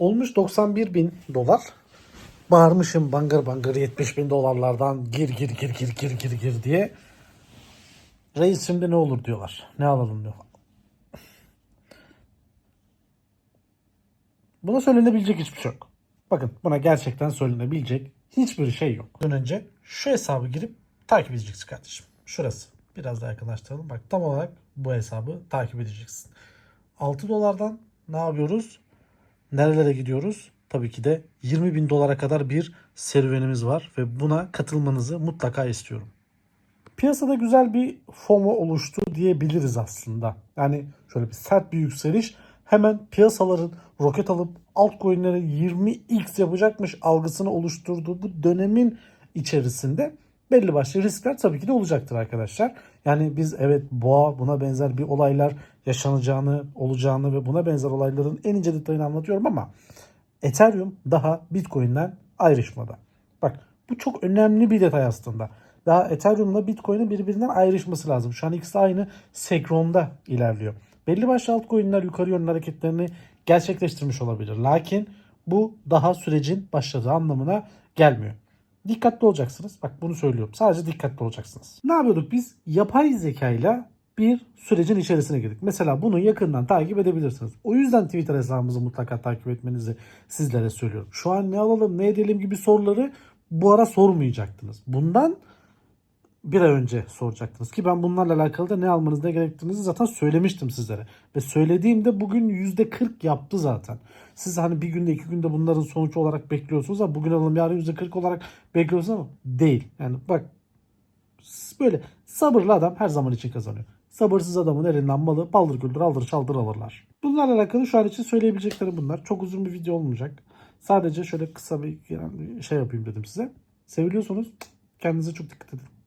Olmuş 91 bin dolar. Bağırmışım bangır bangır 70 bin dolarlardan gir gir gir gir gir gir gir diye. Reis şimdi ne olur diyorlar. Ne alalım diyor. Buna söylenebilecek hiçbir şey yok. Bakın buna gerçekten söylenebilecek hiçbir şey yok. Bundan önce şu hesabı girip takip edeceksin kardeşim. Şurası. Biraz daha yakınlaştıralım. Bak tam olarak bu hesabı takip edeceksin. 6 dolardan ne yapıyoruz? Nerelere gidiyoruz? Tabii ki de 20 bin dolara kadar bir serüvenimiz var ve buna katılmanızı mutlaka istiyorum. Piyasada güzel bir FOMO oluştu diyebiliriz aslında. Yani şöyle bir sert bir yükseliş hemen piyasaların roket alıp altcoin'lere 20x yapacakmış algısını oluşturduğu bu dönemin içerisinde belli başlı riskler tabii ki de olacaktır arkadaşlar. Yani biz evet boğa buna benzer bir olaylar yaşanacağını, olacağını ve buna benzer olayların en ince detayını anlatıyorum ama Ethereum daha Bitcoin'den ayrışmadı. Bak bu çok önemli bir detay aslında. Daha Ethereum'la Bitcoin'in birbirinden ayrışması lazım. Şu an ikisi aynı senkronda ilerliyor. Belli başlı altcoin'ler yukarı yönlü hareketlerini gerçekleştirmiş olabilir. Lakin bu daha sürecin başladığı anlamına gelmiyor. Dikkatli olacaksınız. Bak bunu söylüyorum. Sadece dikkatli olacaksınız. Ne yapıyorduk biz? Yapay zekayla bir sürecin içerisine girdik. Mesela bunu yakından takip edebilirsiniz. O yüzden Twitter hesabımızı mutlaka takip etmenizi sizlere söylüyorum. Şu an ne alalım ne edelim gibi soruları bu ara sormayacaktınız. Bundan bir ay önce soracaktınız ki ben bunlarla alakalı da ne almanız ne gerektiğinizi zaten söylemiştim sizlere. Ve söylediğimde bugün %40 yaptı zaten. Siz hani bir günde iki günde bunların sonucu olarak bekliyorsunuz ama bugün alalım yarın %40 olarak bekliyorsunuz ama değil. Yani bak böyle sabırlı adam her zaman için kazanıyor. Sabırsız adamın elinden malı paldır güldür aldır çaldır alırlar. Bunlarla alakalı şu an için söyleyebileceklerim bunlar. Çok uzun bir video olmayacak. Sadece şöyle kısa bir şey yapayım dedim size. Seviliyorsunuz. Kendinize çok dikkat edin.